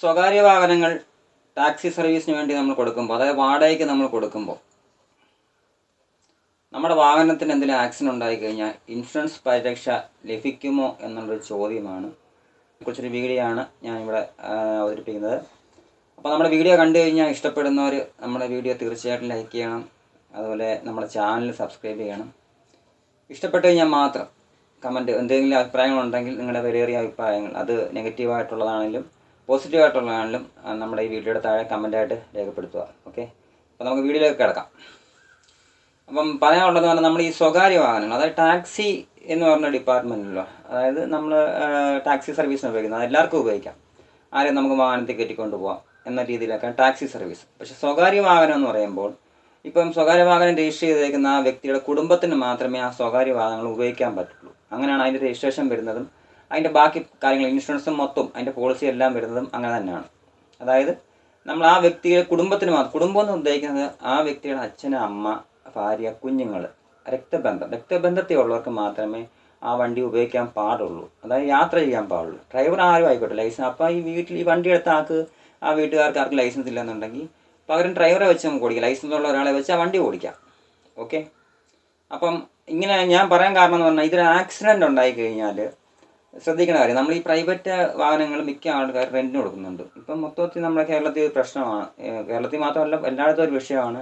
സ്വകാര്യ വാഹനങ്ങൾ ടാക്സി സർവീസിന് വേണ്ടി നമ്മൾ കൊടുക്കുമ്പോൾ അതായത് വാടകയ്ക്ക് നമ്മൾ കൊടുക്കുമ്പോൾ നമ്മുടെ വാഹനത്തിന് എന്തെങ്കിലും ആക്സിഡന്റ് ഉണ്ടായി കഴിഞ്ഞാൽ ഇൻഷുറൻസ് പരിരക്ഷ ലഭിക്കുമോ എന്നുള്ളൊരു ചോദ്യമാണ്. കുറച്ചൊരു വീഡിയോ ആണ് ഞാൻ ഇവിടെ അവതരിപ്പിക്കുന്നത്. അപ്പോൾ നമ്മുടെ വീഡിയോ കണ്ടു കഴിഞ്ഞാൽ ഇഷ്ടപ്പെടുന്നവർ നമ്മുടെ വീഡിയോ തീർച്ചയായിട്ടും ലൈക്ക് ചെയ്യണം. അതുപോലെ നമ്മുടെ ചാനൽ സബ്സ്ക്രൈബ് ചെയ്യണം. ഇഷ്ടപ്പെട്ട് കഴിഞ്ഞാൽ മാത്രം കമന്റ് എന്തെങ്കിലും അഭിപ്രായങ്ങളുണ്ടെങ്കിൽ നിങ്ങളുടെ വിലയേറിയ അഭിപ്രായങ്ങൾ അത് നെഗറ്റീവായിട്ടുള്ളതാണെങ്കിലും പോസിറ്റീവായിട്ടുള്ളതാണെങ്കിലും നമ്മുടെ ഈ വീഡിയോയുടെ താഴെ കമന്റായിട്ട് രേഖപ്പെടുത്തുക ഓക്കെ? അപ്പോൾ നമുക്ക് വീഡിയോയിലേക്ക് കിടക്കാം. അപ്പം പറയാനുള്ളതെന്ന് പറഞ്ഞാൽ നമ്മൾ ഈ സ്വകാര്യ വാഹനങ്ങൾ അതായത് ടാക്സി എന്ന് പറഞ്ഞ ഡിപ്പാർട്ട്മെന്റിലോ അതായത് നമ്മൾ ടാക്സി സർവീസിന് ഉപയോഗിക്കുന്നത് എല്ലാവർക്കും ഉപയോഗിക്കാം. ആരെയും നമുക്ക് വാഹനത്തിൽ കയറ്റിക്കൊണ്ട് പോകാം എന്ന രീതിയിലൊക്കെ ടാക്സി സർവീസ്. പക്ഷേ സ്വകാര്യ വാഹനം എന്ന് പറയുമ്പോൾ ഇപ്പം സ്വകാര്യ വാഹനം രജിസ്റ്റർ ചെയ്തേക്കുന്ന ആ വ്യക്തിയുടെ കുടുംബത്തിന് മാത്രമേ ആ സ്വകാര്യ വാഹനങ്ങൾ ഉപയോഗിക്കാൻ പറ്റുള്ളൂ. അങ്ങനെയാണ് അതിന്റെ രജിസ്ട്രേഷൻ വരുന്നതും അതിന്റെ ബാക്കി കാര്യങ്ങൾ ഇൻഷുറൻസും മൊത്തം അതിന്റെ പോളിസി എല്ലാം വരുന്നതും അങ്ങനെ തന്നെയാണ്. അതായത് നമ്മൾ ആ വ്യക്തിയുടെ കുടുംബത്തിന് മാത്രം കുടുംബം എന്ന് ഉദ്ദേശിക്കുന്നത് ആ വ്യക്തിയുടെ അച്ഛൻ അമ്മ ഭാര്യ കുഞ്ഞുങ്ങൾ രക്തബന്ധം. രക്തബന്ധത്തിൽ ഉള്ളവർക്ക് മാത്രമേ ആ വണ്ടി ഉപയോഗിക്കാൻ പാടുള്ളൂ. അതായത് യാത്ര ചെയ്യാൻ പാടുള്ളൂ. ഡ്രൈവർ ആരും ആയിക്കോട്ടെ ലൈസൻസ് അപ്പോൾ ഈ വീട്ടിൽ ഈ വണ്ടി എടുത്ത ആൾക്ക് ആ വീട്ടുകാർക്ക് ആർക്ക് ലൈസൻസ് ഇല്ലെന്നുണ്ടെങ്കിൽ പകരം ഡ്രൈവറെ വെച്ച് നമുക്ക് ഓടിക്കാം. ലൈസൻസ് ഉള്ള ഒരാളെ വെച്ച് ആ വണ്ടി ഓടിക്കാം. ഓക്കെ അപ്പം ഇങ്ങനെ ഞാൻ പറയാൻ കാരണം എന്ന് പറഞ്ഞാൽ ഇതൊരു ആക്സിഡന്റ് ഉണ്ടായി കഴിഞ്ഞാൽ ശ്രദ്ധിക്കേണ്ട കാര്യം. നമ്മൾ ഈ പ്രൈവറ്റ് വാഹനങ്ങൾ മിക്ക ആൾക്കാർ റെന്റിന് കൊടുക്കുന്നുണ്ട്. ഇപ്പം മൊത്തത്തിൽ നമ്മുടെ കേരളത്തിൽ പ്രശ്നമാണ്. കേരളത്തിൽ മാത്രമല്ല എല്ലായിടത്തും ഒരു വിഷയമാണ്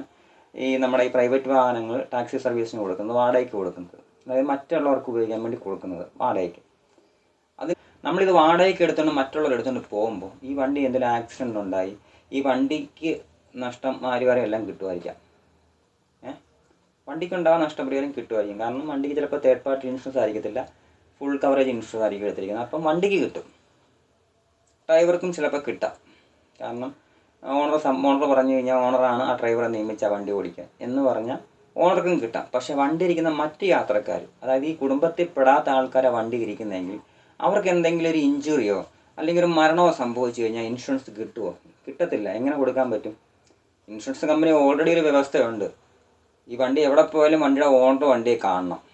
ഈ നമ്മുടെ ഈ പ്രൈവറ്റ് വാഹനങ്ങൾ ടാക്സി സർവീസിന് കൊടുക്കുന്നത് വാടകയ്ക്ക് കൊടുക്കുന്നത്. അതായത് മറ്റുള്ളവർക്ക് ഉപയോഗിക്കാൻ വേണ്ടി കൊടുക്കുന്നത് വാടകയ്ക്ക്. അത് നമ്മളിത് വാടകയ്ക്ക് എടുത്തുകൊണ്ട് മറ്റുള്ളവർ എടുത്തുകൊണ്ട് പോകുമ്പോൾ ഈ വണ്ടി എന്തെങ്കിലും ആക്സിഡന്റ് ഉണ്ടായി ഈ വണ്ടിക്ക് നഷ്ടം ആരുവരെ എല്ലാം കിട്ടുമായിരിക്കാം. ഏഹ് വണ്ടിക്ക് ഉണ്ടാകാൻ നഷ്ടപരിഹാരം കിട്ടുമായിരിക്കും. കാരണം വണ്ടിക്ക് ചിലപ്പോൾ തേർഡ് പാർട്ടി ഇൻഷുറൻസ് ആയിരിക്കത്തില്ല. ഫുൾ കവറേജ് ഇൻഷുറൻസ് ആയിരിക്കും എടുത്തിരിക്കുന്നത്. അപ്പം വണ്ടിക്ക് കിട്ടും. ഡ്രൈവർക്കും ചിലപ്പോൾ കിട്ടാം. കാരണം ഓണർ ഓണർ പറഞ്ഞു കഴിഞ്ഞാൽ ഓണറാണ് ആ ഡ്രൈവറെ നിയമിച്ച വണ്ടി ഓടിക്കുക എന്ന് പറഞ്ഞാൽ ഓണർക്കും കിട്ടാം. പക്ഷേ വണ്ടി ഇരിക്കുന്ന മറ്റ് യാത്രക്കാർ അതായത് ഈ കുടുംബത്തിൽ പെടാത്ത ആൾക്കാരെ വണ്ടി ഇരിക്കുന്നതെങ്കിൽ അവർക്ക് എന്തെങ്കിലും ഒരു ഇഞ്ചുറിയോ അല്ലെങ്കിൽ ഒരു മരണമോ സംഭവിച്ചു കഴിഞ്ഞാൽ ഇൻഷുറൻസ് കിട്ടുമോ കിട്ടത്തില്ല. എങ്ങനെ കൊടുക്കാൻ പറ്റും? ഇൻഷുറൻസ് കമ്പനി ഓൾറെഡി ഒരു വ്യവസ്ഥയുണ്ട്. ഈ വണ്ടി എവിടെ പോയാലും വണ്ടിയുടെ ഓണർ വണ്ടിയെ കാണണം.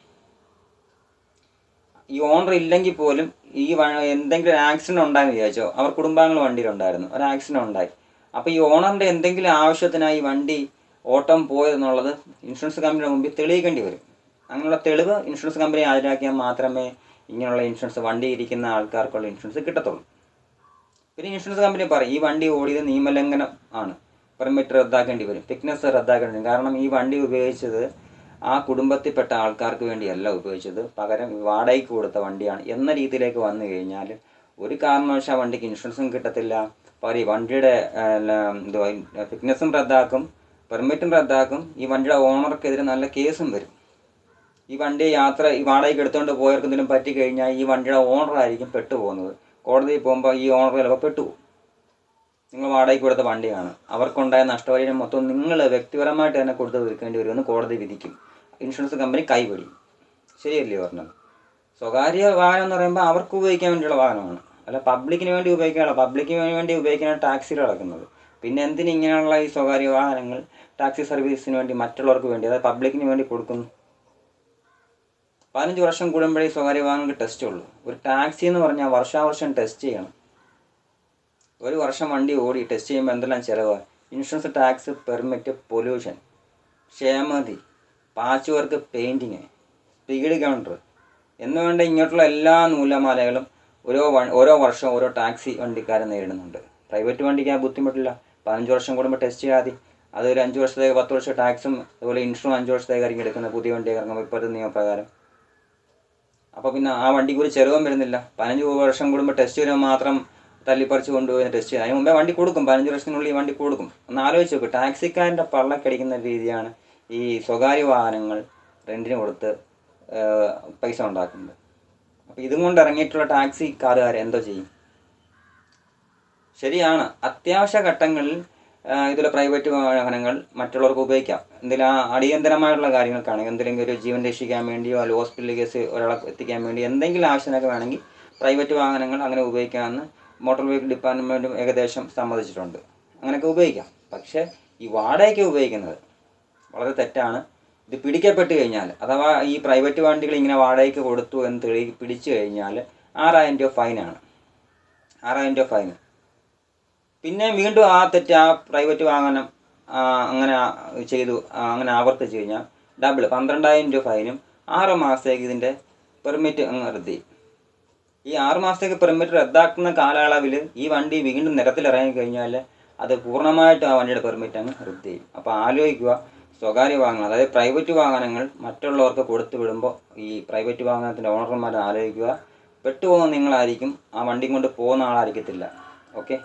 ഈ ഓണർ ഇല്ലെങ്കിൽ പോലും ഈ എന്തെങ്കിലും ഒരു ആക്സിഡന്റ് ഉണ്ടായെന്ന് വിചാരിച്ചോ? അവർ കുടുംബാംഗങ്ങൾ വണ്ടിയിലുണ്ടായിരുന്നു. ഒരു ആക്സിഡന്റ് ഉണ്ടായി. അപ്പോൾ ഈ ഓണറിന്റെ എന്തെങ്കിലും ആവശ്യത്തിനായി വണ്ടി ഓട്ടം പോയതെന്നുള്ളത് ഇൻഷുറൻസ് കമ്പനിയുടെ മുമ്പിൽ തെളിയിക്കേണ്ടി വരും. അങ്ങനെയുള്ള തെളിവ് ഇൻഷുറൻസ് കമ്പനി ഹാജരാക്കിയാൽ മാത്രമേ ഇങ്ങനെയുള്ള ഇൻഷുറൻസ് വണ്ടി ഇരിക്കുന്ന ആൾക്കാർക്കുള്ള ഇൻഷുറൻസ് കിട്ടത്തുള്ളൂ. പിന്നെ ഇൻഷുറൻസ് കമ്പനി പറയും ഈ വണ്ടി ഓടിയത് നിയമലംഘനം ആണ്. പെർമിറ്റ് റദ്ദാക്കേണ്ടി വരും. ഫിറ്റ്നസ് റദ്ദാക്കേണ്ടി വരും. കാരണം ഈ വണ്ടി ഉപയോഗിച്ചത് ആ കുടുംബത്തിൽപ്പെട്ട ആൾക്കാർക്ക് വേണ്ടിയല്ല ഉപയോഗിച്ചത്. പകരം വാടകയ്ക്ക് കൊടുത്ത വണ്ടിയാണ്. എന്ന രീതിയിലേക്ക് വന്നു കഴിഞ്ഞാൽ ഒരു കാരണവശാൽ വണ്ടിക്ക് ഇൻഷുറൻസും കിട്ടത്തില്ല. ഈ വണ്ടിയുടെ ഫിറ്റ്നസ്സും റദ്ദാക്കും പെർമിറ്റും റദ്ദാക്കും ഈ വണ്ടിയുടെ ഓണർക്കെതിരെ നല്ല കേസും വരും. ഈ വണ്ടി യാത്ര ഈ വാടകയ്ക്ക് എടുത്തുകൊണ്ട് പോയവർക്ക് എന്തെങ്കിലും പറ്റി കഴിഞ്ഞാൽ ഈ വണ്ടിയുടെ ഓണറായിരിക്കും പെട്ടുപോകുന്നത്. കോടതിയിൽ പോകുമ്പോൾ ഈ ഓണർ ചിലപ്പോൾ പെട്ടുപോകും. നിങ്ങൾ വാടകയ്ക്ക് കൊടുത്ത വണ്ടിയാണ്. അവർക്കുണ്ടായ നഷ്ടപരിഹാരം മൊത്തം നിങ്ങൾ വ്യക്തിപരമായിട്ട് തന്നെ കൊടുത്ത് തീർക്കേണ്ടി വരുമെന്ന് കോടതി വിധിക്കും. ഇൻഷുറൻസ് കമ്പനി കൈപിടി ശരിയല്ലേ പറഞ്ഞത്? സ്വകാര്യ വാഹനം എന്ന് പറയുമ്പോൾ അവർക്ക് ഉപയോഗിക്കാൻ വേണ്ടിയുള്ള വാഹനമാണ്. അല്ല പബ്ലിക്കിന് വേണ്ടി ഉപയോഗിക്കാനുള്ള പബ്ലിക്കിന് വേണ്ടി ഉപയോഗിക്കുന്ന ടാക്സികൾ നടക്കുന്നത് പിന്നെ എന്തിന് ഇങ്ങനെയുള്ള ഈ സ്വകാര്യ വാഹനങ്ങൾ ടാക്സി സർവീസിന് വേണ്ടി മറ്റുള്ളവർക്ക് വേണ്ടി അതായത് പബ്ലിക്കിന് വേണ്ടി കൊടുക്കുന്നു? പതിനഞ്ച് വർഷം കൂടുമ്പോഴേ സ്വകാര്യ വാഹനങ്ങൾക്ക് ടെസ്റ്റ് ഉള്ളൂ. ഒരു ടാക്സി എന്ന് പറഞ്ഞാൽ വർഷാവർഷം ടെസ്റ്റ് ചെയ്യണം. ഒരു വർഷം വണ്ടി ഓടി ടെസ്റ്റ് ചെയ്യുമ്പോൾ എന്തെല്ലാം ചിലവാണ് insurance tax permit pollution ക്ഷേമതി patch work painting speed counter എന്ന് ഇങ്ങോട്ടുള്ള എല്ലാ നൂലമാലകളും ഓരോ ഓരോ വർഷം ഓരോ ടാക്സി വണ്ടിക്കാരെ നേരിടുന്നുണ്ട്. പ്രൈവറ്റ് വണ്ടിക്ക് ആ ബുദ്ധിമുട്ടില്ല. പതിനഞ്ച് വർഷം കൂടുമ്പോൾ ടെസ്റ്റ് ചെയ്യാതെ മതി. അത് ഒരു അഞ്ച് വർഷത്തേക്ക് പത്ത് വർഷം ടാക്സും അതുപോലെ ഇൻഷുറൻസ് അഞ്ച് വർഷത്തേക്കായിരിക്കും എടുക്കുന്ന പുതിയ വണ്ടി ഇറങ്ങുമ്പോൾ ഇപ്പോഴത്തെ നിയമപ്രകാരം. അപ്പോൾ പിന്നെ ആ വണ്ടിക്ക് ഒരു ചെലവും വരുന്നില്ല. പതിനഞ്ച് വർഷം കൂടുമ്പോൾ ടെസ്റ്റ് വരുമ്പോൾ മാത്രം തല്ലിപ്പറിച്ച് കൊണ്ടുപോയി ടെസ്റ്റ് ചെയ്യാം. അതിന് മുമ്പേ വണ്ടി കൊടുക്കും. പതിനഞ്ച് വർഷത്തിനുള്ളിൽ ഈ വണ്ടി കൊടുക്കും. ഒന്ന് ആലോചിച്ച് നോക്കും. ടാക്സിക്കാരന്റെ പള്ളക്കടിക്കുന്ന രീതിയാണ് ഈ സ്വകാര്യ വാഹനങ്ങൾ റെന്റിന് കൊടുത്ത് പൈസ ഉണ്ടാക്കുന്നത് അപ്പോൾ ഇതും കൊണ്ട് ഇറങ്ങിയിട്ടുള്ള ടാക്സി കാറുകാർ എന്തോ ചെയ്യും? ശരിയാണ്. അത്യാവശ്യ ഘട്ടങ്ങളിൽ ഇതിലെ പ്രൈവറ്റ് വാഹനങ്ങൾ മറ്റുള്ളവർക്ക് ഉപയോഗിക്കാം. എന്തെങ്കിലും അടിയന്തരമായിട്ടുള്ള കാര്യങ്ങൾക്കാണെങ്കിൽ എന്തെങ്കിലും ഒരു ജീവൻ രക്ഷിക്കാൻ വേണ്ടിയോ അല്ലെങ്കിൽ ഹോസ്പിറ്റലിൽ കേസ് ഒരാളെ എത്തിക്കാൻ വേണ്ടി എന്തെങ്കിലും ആവശ്യമൊക്കെ വേണമെങ്കിൽ പ്രൈവറ്റ് വാഹനങ്ങൾ അങ്ങനെ ഉപയോഗിക്കാമെന്ന് മോട്ടോർ വെഹിക്കിൾ ഡിപ്പാർട്ട്മെന്റും ഏകദേശം സമ്മതിച്ചിട്ടുണ്ട്. അങ്ങനെയൊക്കെ ഉപയോഗിക്കാം. പക്ഷേ ഈ വാടകയ്ക്ക് ഉപയോഗിക്കുന്നത്. വളരെ തെറ്റാണ്. ഇത് പിടിക്കപ്പെട്ട് കഴിഞ്ഞാൽ അഥവാ ഈ പ്രൈവറ്റ് വണ്ടികൾ ഇങ്ങനെ വാടകയ്ക്ക് കൊടുത്തു എന്ന് തെളി പിടിച്ചു കഴിഞ്ഞാൽ ആറായിരം രൂപ ഫൈനാണ് ആറായിരം രൂപ ഫൈൻ പിന്നെ വീണ്ടും ആ തെറ്റ് ആ പ്രൈവറ്റ് വാഹനം അങ്ങനെ ചെയ്തു അങ്ങനെ ആവർത്തിച്ചു കഴിഞ്ഞാൽ ഡബിൾ പന്ത്രണ്ടായിരം രൂപ ഫൈനും ആറ് മാസത്തേക്ക് ഇതിന്റെ പെർമിറ്റ് അങ്ങ് റദ്ദി ഈ ആറ് മാസത്തേക്ക് പെർമിറ്റ് റദ്ദാക്കുന്ന കാലയളവിൽ ഈ വണ്ടി വീണ്ടും നിരത്തിലിറങ്ങി കഴിഞ്ഞാൽ അത് പൂർണമായിട്ടും ആ വണ്ടിയുടെ പെർമിറ്റ് അങ്ങ് റദ്ദ് ചെയ്യും. അപ്പോൾ ആലോചിക്കുക സ്വകാര്യ വാഹനങ്ങൾ അതായത് പ്രൈവറ്റ് വാഹനങ്ങൾ മറ്റുള്ളവർക്ക് കൊടുത്തു വിടുമ്പോൾ ഈ പ്രൈവറ്റ് വാഹനത്തിന്റെ ഓണർമാർ ആലോചിക്കുക. പെട്ടുപോകുന്ന നിങ്ങളായിരിക്കും ആ വണ്ടി കൊണ്ട് പോകുന്ന ആളായിരിക്കത്തില്ല. ഓക്കെ